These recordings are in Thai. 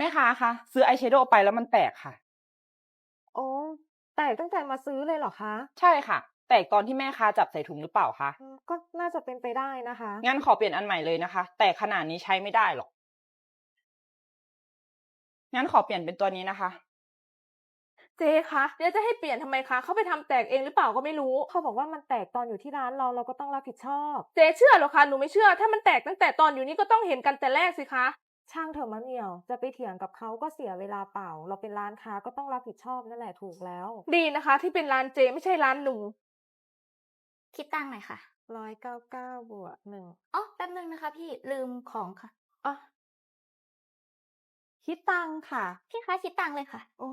แม่ค้าคะซื้ออายแชโดว์ไปแล้วมันแตกค่ะอ๋อแตกตั้งแต่มาซื้อเลยเหรอคะ ใช่ค่ะ แตกตอนที่แม่ค้าจับใส่ถุงหรือเปล่าคะอืมก็น่าจะเป็นไปได้นะคะ งั้นขอเปลี่ยนอันใหม่เลยนะคะ แต่ขนาดนี้ใช้ไม่ได้หรอก งั้นขอเปลี่ยนเป็นตัวนี้นะคะ เจ๊คะเดี๋ยวจะให้เปลี่ยนทำไมคะเขาไปทำแตกเองหรือเปล่าก็ไม่รู้ เขาบอกว่ามันแตกตอนอยู่ที่ร้านเราเราก็ต้องรับผิดชอบ เจ๊เชื่อเหรอคะหนูไม่เชื่อ ถ้ามันแตกตั้งแต่ตอนอยู่นี่ก็ต้องเห็นกันแต่แรกสิคะ ช่างเถอะมะเหมี่ยว จะไปเถียงกับเขาก็เสียเวลาเปล่า เราเป็นร้านค้าก็ต้องรับผิดชอบนั่นแหละถูกแล้ว ดีนะคะ ที่เป็นร้านเจ๊ไม่ใช่ร้านหนู คิดตังค์หน่อยค่ะร้อยเก้าเก้าบวกหนึ่งอ๋อแป๊บนึงนะคะ พี่ลืมของค่ะอะคิดตังค่ะ พี่คะคิดตังค์เลยค่ะ โอ้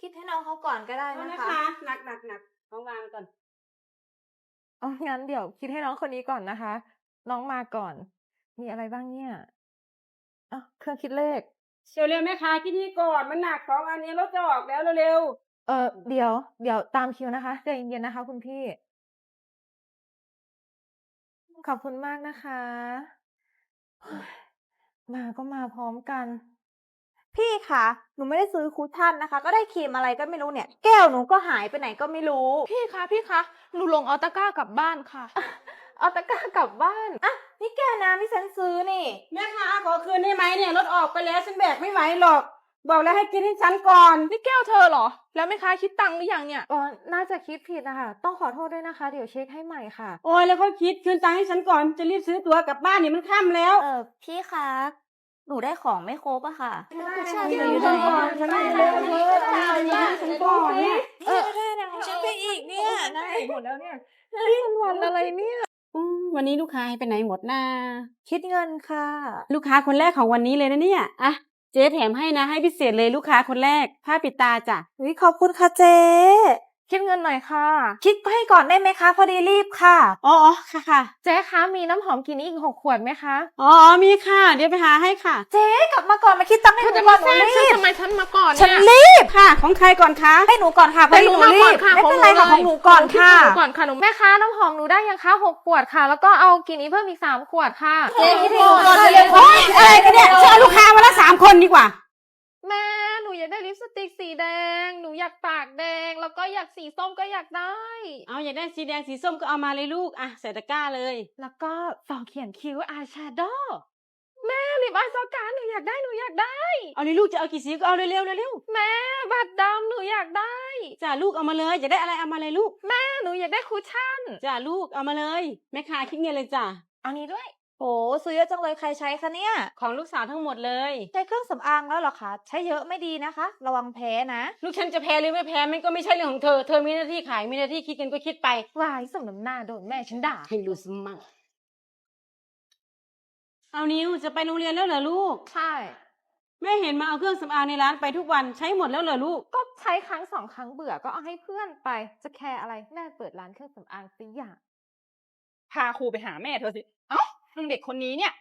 คิดให้น้องเขาก่อนก็ได้เอานะนะคะ คะหนักหนักหนักเอาวางก่อน อ๋องั้นเดี๋ยวคิดให้น้องคนนี้ก่อนนะคะ น้องมาก่อน มีอะไรบ้างเนี่ยอะเครื่องคิดเลข เร็วเร็วๆแม่ค้าคิดนี่ก่อนมันหนักสองอันนี้รถจะออกแล้วเร็วเออเดี๋ยว เดี๋ยวตามคิวนะคะใจเย็นๆนะคะ คุณพี่ ขอบคุณมากนะคะเฮ้ยมาก็มาพร้อมกัน พี่คะหนูไม่ได้ซื้อคูชั่นนะคะ ก็ได้ครีมอะไรก็ไม่รู้เนี่ย แก้วหนูก็หายไปไหนก็ไม่รู้ พี่คะพี่คะหนูลงเอาตะกร้ากลับบ้านค่ะ เอาตะกร้ากลับบ้าน อะ นี่แก้วน้ำที่ฉันซื้อนี่ๆแม่ค้าขอคืนได้ไหมเนี่ยรถออกไปแล้วฉันแบกไม่ไหวหรอก บอกแล้วให้กินให้ฉันก่อนนี่แก้วเธอเหรอ แล้วแม่ค้าคิดตังค์หรือยังเนี่ย อ๋อน่าจะคิดผิดนะคะต้องขอโทษด้วยนะคะ เดี๋ยวเช็คให้ใหม่ค่ะ โอ้ยแล้วเขาคิดคืนตังค์ให้ฉันก่อนจะรีบซื้อตั๋วกลับบ้านเนี่ยมันค่ำแล้ว เออพี่คะหนูได้ของไม่ครบอะค่ะฉันอยู่ไหนฉันไม่เร็วเลยฉันก่อนเนี่ยเออฉันไปอีกเนี่ยได้หมดแล้วเนี่ยนี่มันวันอะไรเนี่ย อืมวันนี้ลูกค้าให้ไปไหนหมดนะคิดเงินค่ะ ลูกค้าคนแรกของวันนี้เลยนะเนี่ยอะเจ๊แถมให้นะให้พิเศษเลยลูกค้าคนแรกผ้าปิดตาจ้ะวิขอบคุณค่ะเจ๊ คิดเงินหน่อยค่ะ คิดให้ก่อนได้ไหมคะ พอดีรีบค่ะ อ๋ออ๋อค่ะค่ะเจ๊คะมีน้ำหอมกลินนี้อีกหกขวดไหมคะ อ๋ออ๋อมีค่ะ เดี๋ยวไปหาให้ค่ะ เจ๊กลับมาก่อนมาคิดตังค์ให้เธหอนูจะก่มาอนหนูแทรกฉันรีบทำไมฉันมาก่อนฉันเนี่ยรีบค่ะ ของใครก่อนคะ ให้หนูก่อนค่ะพอดีหนูให้หนูรีมาก่อบนค่ะไม่เป็นไรของหนูค่ะของหนูก่อนค่ะหนูก่อนค่ะหนูแม่ค้าน้ำหอมหนูได้ยังคะหกขวดค่ะ แล้วก็เอากลินนี้เพิ่มอีกสามขวดค่ะเจ๊คิดให้หนูก่อนโอ๊เร็วๆยอะไรกันเนี่ยเชิญลูกค้ามาละสามคนดีกว่าแม่หนู อยากได้ลิปสติกสีแดง หนูอยากปากแดง แล้วก็อยากสีส้มก็อยากได้ เอาอยากได้สีแดงสีส้มก็เอามาเลยลูกอะใส่ตะกร้าเลย แล้วก็สองเขียนคิ้วอายแชโดว์แม่ลิปอายซอการหนูอยากได้หนูอยากได้ เอาเลยลูกจะเอากี่สีก็เอาเร็วๆเร็วแม่บัตรดำหนูอยากได้ๆจ้าลูกเอามาเลยอยากได้อะไรเอามาเลยลูก แม่หนูอยากได้คุชชั่นจ้าลูกเอามาเลยแม่ค้าคิดเงินเลยจ้าเอานี้ด้วย โหซื้อเยอะจังเลยใครใช้คะเนี่ย ของลูกสาวทั้งหมดเลย ใช้เครื่องสำอางแล้วเหรอคะ ใช้เยอะไม่ดีนะคะ ระวังแพ้นะลูกฉันจะแพ้หรือไม่แพ้มันก็ไม่ใช่เรื่องของเธอ เธอมีหน้าที่ขายมีหน้าที่คิดกันก็คิดไป วายสมน้ำหน้าโดนแม่ฉันด่า ให้รู้สมั่งเอานิวจะไปโรงเรียนแล้วเหรอลูก ใช่ แม่เห็นมาเอาเครื่องสำอางในร้านไปทุกวันใช้หมดแล้วเหรอลูก ก็ใช้ครั้งสองครั้งเบื่อก็เอาให้เพื่อนไป จะแคร์อะไรแม่เปิดร้านเครื่องสำอางสิอย่าง พาครูไปหาแม่เธอสิ เอ้าเรื่องเด็กคนนี้เนี่ย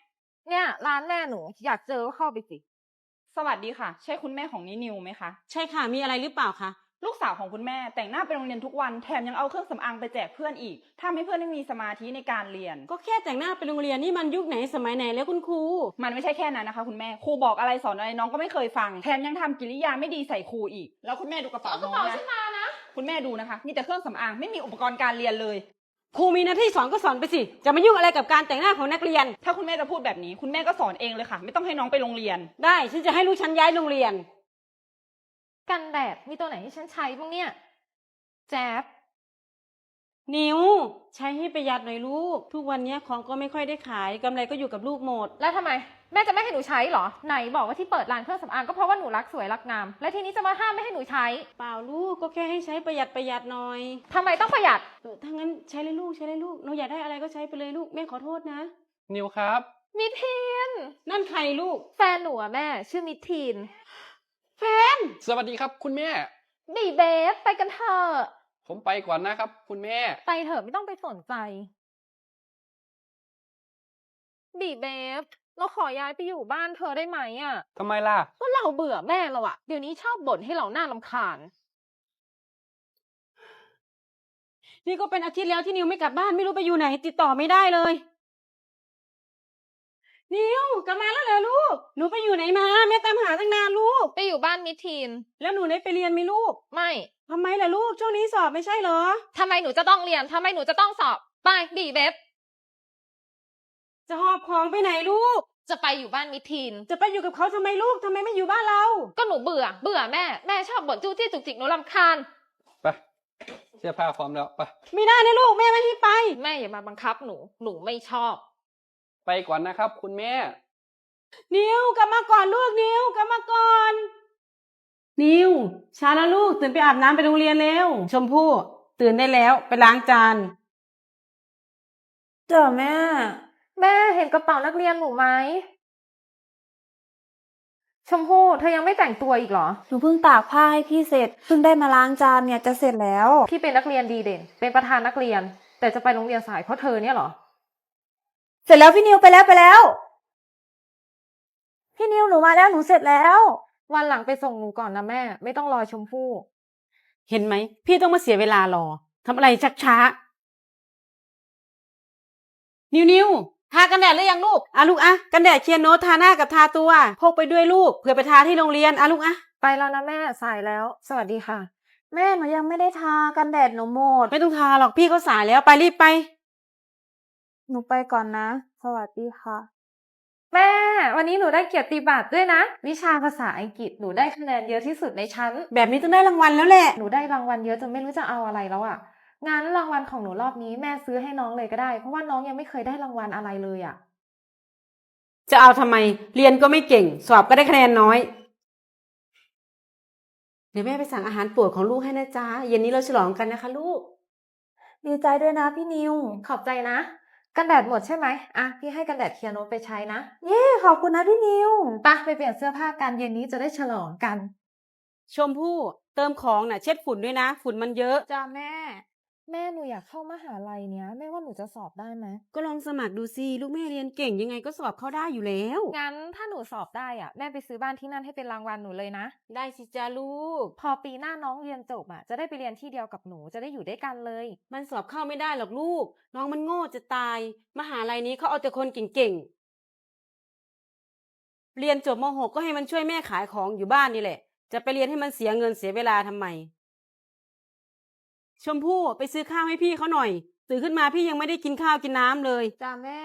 เนี่ย ร้านแม่หนู อยากเจอก็เข้าไปสิ สวัสดีค่ะ ใช่คุณแม่ของนินิวไหมคะ ใช่ค่ะมีอะไรหรือเปล่าคะลูกสาวของคุณแม่แต่งหน้าไปโรงเรียนทุกวันแถมยังเอาเครื่องสำอางไปแจกเพื่อนอีกทำให้เพื่อนไม่มีสมาธิในการเรียน ก็แค่แต่งหน้าไปโรงเรียนนี่มันยุคไหนสมัยไหนแล้วคุณครูมันไม่ใช่แค่นั้นนะคะคุณแม่ครูบอกอะไรสอนอะไรน้องก็ไม่เคยฟังแถมยังทำกิริยาไม่ดีใส่ครูอีก แล้วคุณแม่ดูกระเป๋าน้องนะคุณแม่ดูนะคะมีแต่เครื่องสำอางไม่มีอุปกรณ์การเรียนเลย ครูมีหน้าที่สอนก็สอนไปสิ จะมายุ่งอะไรกับการแต่งหน้าของนักเรียน ถ้าคุณแม่จะพูดแบบนี้ คุณแม่ก็สอนเองเลยค่ะ ไม่ต้องให้น้องไปโรงเรียน ได้ฉันจะให้ลูกฉันย้ายโรงเรียน กันแดดมีตัวไหนที่ฉันใช้บ้างเนี่ย แจ๊บ นิวใช้ให้ประหยัดหน่อยลูก ทุกวันนี้ของก็ไม่ค่อยได้ขายกำไรก็อยู่กับลูกหมด แล้วทำไม แม่จะไม่ให้หนูใช้เหรอ ไหนบอกว่าที่เปิดร้านเครื่องสำอางก็เพราะว่าหนูรักสวยรักงาม และทีนี้จะมาห้ามไม่ให้หนูใช้เปล่าลูกก็แค่ให้ใช้ประหยัดประหยัดหน่อยทำไมต้องประหยัด เออถ้างั้นใช้เลยลูกใช้เลยลูกหนูอยากได้อะไรก็ใช้ไปเลยลูกแม่ขอโทษนะ นิวครับ มิทีน นั่นใครลูก แฟนหนูอะแม่ ชื่อมิทีนแฟนสวัสดีครับคุณแม่ บีเบฟไปกันเถอะ ผมไปก่อนนะครับ คุณแม่ ไปเถอะไม่ต้องไปสนใจ บีเบฟ เราขอย้ายไปอยู่บ้านเธอได้ไหมอะทำไมล่ะ ก็เราเบื่อแม่เราอะเดี๋ยวนี้ชอบบ่นให้เราหน้าลำคาญ นี่ก็เป็นอาทิตย์แล้วที่นิวไม่กลับบ้านไม่รู้ไปอยู่ไหน ติดต่อไม่ได้เลย นิวกลับมาแล้วเหรอลูก หนูไปอยู่ไหนมาแม่ตามหาตั้งนานลูก ไปอยู่บ้านมิดทีน แล้วหนูได้ไปเรียนไหมลูก ไม่ทำไมล่ะลูกช่วงนี้สอบไม่ใช่เหรอทำไมหนูจะต้องเรียนทำไมหนูจะต้องสอบ ไปดีเบฟจะหอบของไปไหนลูก จะไปอยู่บ้านมิดทีน จะไปอยู่กับเขาทำไมลูกทำไมไม่อยู่บ้านเรา ก็หนูเบื่อ เบื่อแม่ แม่ชอบบ่นจู้จี้จุกจิกหนูรำคาญ ไปเสื้อผ้าพร้อมแล้วไปไม่ได้นะลูกแม่ไม่ให้ไป แม่อย่ามาบังคับหนู หนูไม่ชอบ ไปก่อนนะครับ คุณแม่ นิวกลับมาก่อนลูกนิวกลับมาก่อน นิวช้าแล้วลูกตื่นไปอาบน้ำไปโรงเรียนเร็ว ชมพู่ตื่นได้แล้วไปล้างจานเจ้าแม่ แม่เห็นกระเป๋านักเรียนหนูไหม ชมพู่เธอยังไม่แต่งตัวอีกเหรอ หนูเพิ่งตากผ้าให้พี่เสร็จ เพิ่งได้มาล้างจานเนี่ยจะเสร็จแล้ว พี่เป็นนักเรียนดีเด่น เป็นประธานนักเรียน แต่จะไปโรงเรียนสายเพราะเธอเนี่ยเหรอ เสร็จแล้วพี่นิวไปแล้วไปแล้ว พี่นิวหนูมาแล้วหนูเสร็จแล้ว วันหลังไปส่งหนูก่อนนะแม่ ไม่ต้องรอชมพู่ เห็นไหม พี่ต้องมาเสียเวลารอทำอะไรชักช้า นิวนิวทากันแดดหรือยังลูกอะลูกอะกันแดดเคียนโนตทาหน้ากับทาตัวพกไปด้วยลูกเผื่อไปทาที่โรงเรียนอะลูกอะไปแล้วนะแม่สายแล้ว สวัสดีค่ะ แม่หนูยังไม่ได้ทากันแดดหนูหมด ไม่ต้องทาหรอกพี่เขาสายแล้วไปรีบไป หนูไปก่อนนะ สวัสดีค่ะ แม่ วันนี้หนูได้เกียรติบัตรด้วยนะ วิชาภาษาอังกฤษหนูได้คะแนนเยอะที่สุดในชั้น แบบนี้ต้องได้รางวัลแล้วแหละ หนูได้รางวัลเยอะจนไม่รู้จะเอาอะไรแล้วอะ่ะงั้นรางวัลของหนูรอบนี้แม่ซื้อให้น้องเลยก็ได้ เพราะว่าน้องยังไม่เคยได้รางวัลอะไรเลยอะ่ะจะเอาทำไม เรียนก็ไม่เก่ง สอบก็ได้คะแนนน้อย เดี๋ยวแม่ไปสั่งอาหารโปรดของลูกให้นะจ๊ะ เย็นนี้เราฉลองกันนะคะลูก ดีใจด้วยนะพี่นิว ขอบใจนะ กันแดดหมดใช่ไหมอะพี่ให้กันแดดเคียโนตไปใช้นะ เย้ขอบคุณนะพี่นิวไปะไปเปลี่ยนเสื้อผ้ากันเย็นนี้จะได้ฉลองกัน ชมพู่เติมของน่ะ เช็ดฝุ่นด้วยนะ ฝุ่นมันเยอะ จ้าแม่ แม่หนูอยากเข้ามหาลัยเนี้ย แม่ว่าหนูจะสอบได้ไหมก็ลองสมัครดูสิลูกแม่เรียนเก่งยังไงก็สอบเข้าได้อยู่แล้ว งั้นถ้าหนูสอบได้อะแม่ไปซื้อบ้านที่นั่นให้เป็นรางวัลหนูเลยนะ ได้สิจ้าลูก พอปีหน้าน้องเรียนจบอะจะได้ไปเรียนที่เดียวกับหนูจะได้อยู่ด้วยกันเลย มันสอบเข้าไม่ได้หรอกลูก น้องมันโง่จะตาย มหาลัยนี้เขาเอาแต่คนเก่งๆเรียนจบม .6 ก็ให้มันช่วยแม่ขายของอยู่บ้านนี่แหละ จะไปเรียนให้มันเสียเงินเสียเวลาทำไม ชมพู่ไปซื้อข้าวให้พี่เขาหน่อยตื่นขึ้นมาพี่ยังไม่ได้กินข้าวกินน้ำเลย จ้าแม่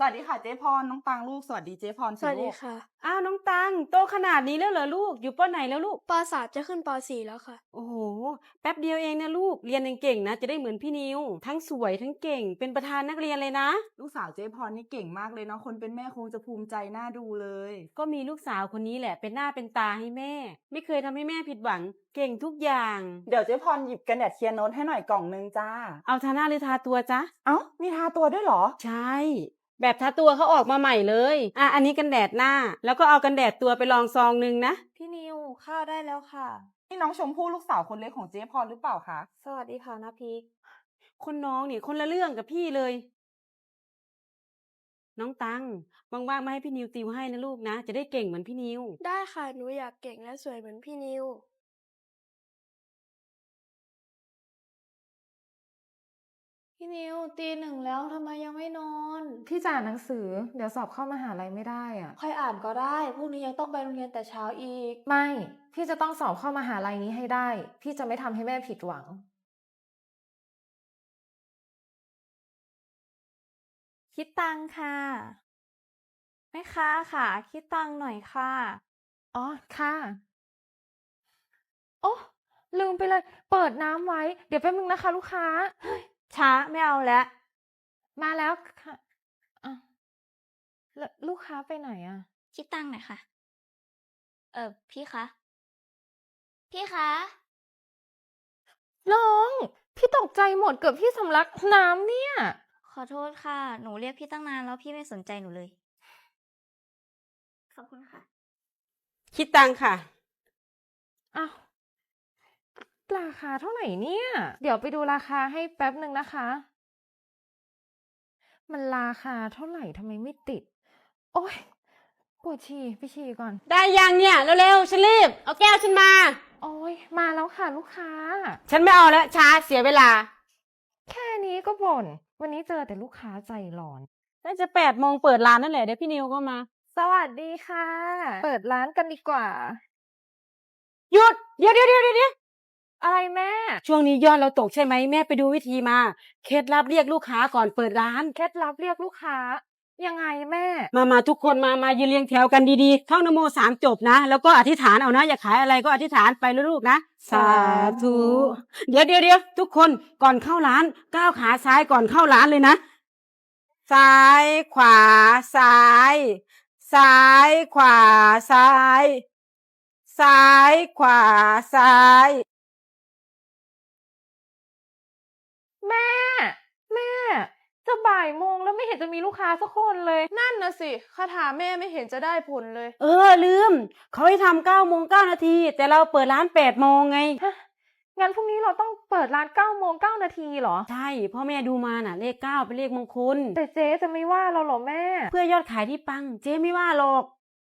สวัสดีค่ะเจ๊พรน้องตังลูกสวัสดีเจ๊พรสวัสดีลูกค่ะ อ้าวน้องตังโตขนาดนี้แล้วเหรอลูก อยู่ปไหนแล้วลูกปสามจะขึ้นปสี่แล้วค่ะ โอ้โห แป๊บเดียวเองนะลูก เรียนเก่งๆนะ จะได้เหมือนพี่นิว ทั้งสวยทั้งเก่ง เป็นประธานนักเรียนเลยนะ ลูกสาวเจ๊พรนี่เก่งมากเลยเนาะ คนเป็นแม่คงจะภูมิใจน่าดูเลย ก็มีลูกสาวคนนี้แหละ เป็นหน้าเป็นตาให้แม่ ไม่เคยทำให้แม่ผิดหวัง เก่งทุกอย่าง เดี๋ยวเจ๊พรหยิบกันแดดเคียร์โน้ตให้หน่อยกล่องนึงจ้า เอาทาหน้าหรือทาตัวจ๊ะเอ้า มีทาตัวด้วยเหรอ ใช่ แบบทาตัวเขาออกมาใหม่เลย อะ อันนี้กันแดดหน้า แล้วก็เอากันแดดตัวไปลองซองหนึงนะ พี่นิวข้าวได้แล้วค่ะ นี่น้องชมพู่ลูกสาวคนเล็กของเจ๊พรหรือเปล่าคะ สวัสดีค่ะนะพีกคนน้องนี่คนละเรื่องกับพี่เลย น้องตังว่างๆมาให้พี่นิวติวให้นะลูกนะ จะได้เก่งเหมือนพี่นิว ได้ค่ะ หนูอยากเก่งและสวยเหมือนพี่นิว พี่นิวตีหนึ่งแล้วทำไมยังไม่นอน พี่จะอ่านหนังสือ เดี๋ยวสอบเข้ามหาลัยไม่ได้อะ ค่อยอ่านก็ได้พรุ่งนี้ยังต้องไปโรงเรียนแต่เช้าอีก ไม่ พี่จะต้องสอบเข้ามหาลัยนี้ให้ได้ พี่จะไม่ทำให้แม่ผิดหวัง คิดตังค่ะแม่ค้าค่ะ คิดตังหน่อยค่ะ อ๋อ ค่ะ โอ้ลืมไปเลย เปิดน้ำไว้ เดี๋ยวแป๊บนึงนะคะ ลูกค้า ช้าไม่เอาแล้วมาแล้วค่ะอะแล้วลูกค้าไปไหนอะ คิดตังค์หน่อยค่ะ เออพี่คะ พี่คะ น้อง พี่ตกใจหมดเกือบพี่สำลักน้ำเนี่ย ขอโทษค่ะ หนูเรียกพี่ตั้งนานแล้วพี่ไม่สนใจหนูเลย ขอบคุณค่ะ คิดตังค่ะ อ้าว ราคาเท่าไหร่เนี่ย เดี๋ยวไปดูราคาให้แป๊บหนึ่งนะคะ มันราคาเท่าไหร่ทำไมไม่ติด โอ้ยปวดฉี่ไปฉี่ก่อน ได้ยังเนี่ยเร็วๆฉันรีบ เอาแก้วฉันมา โอ้ยมาแล้วค่ะลูกค้า ฉันไม่เอาแล้วช้าเสียเวลา แค่นี้ก็บ่น วันนี้เจอแต่ลูกค้าใจร้อน น่าจะแปดโมงเปิดร้านนั่นแหละเดี๋ยวพี่นิวก็มา สวัสดีค่ะ เปิดร้านกันดีกว่า หยุด เดี๋ยวเดี๋ยวเดี๋ยวเดี๋ยว อะไรแม่ ช่วงนี้ยอดเราตกใช่ไหมแม่ไปดูวิธีมา เคล็ดลับเรียกลูกค้าก่อนเปิดร้าน เคล็ดลับเรียกลูกค้า ยังไงแม่ มามาทุกคนมามายืนเรียงแถวกันดีๆท่องนโมสามจบนะ แล้วก็อธิษฐานเอานะ อยากขายอะไรก็อธิษฐานไปลูกๆนะ สาธุ เดี๋ยวเดี๋ยวเดี๋ยวทุกคนก่อนเข้าร้านก้าวขาซ้ายก่อนเข้าร้านเลยนะ ซ้ายขวาซ้าย ซ้ายขวาซ้าย ซ้ายขวาซ้าย แม่ แม่ จะบ่ายโมงแล้วไม่เห็นจะมีลูกค้าสักคนเลย นั่นนะสิคาถาแม่ไม่เห็นจะได้ผลเลย เออลืม เขาให้ทำเก้าโมงเก้านาที แต่เราเปิดร้านแปดโมงไงงั้นพรุ่งนี้เราต้องเปิดร้านเก้าโมงเก้านาทีเหรอ ใช่พ่อแม่ดูมาน่ะ เลขเก้าเป็นเลขมงคล แต่เจ๊จะไม่ว่าเราเหรอแม่ เพื่อยอดขายที่ปัง เจ๊ไม่ว่าหรอก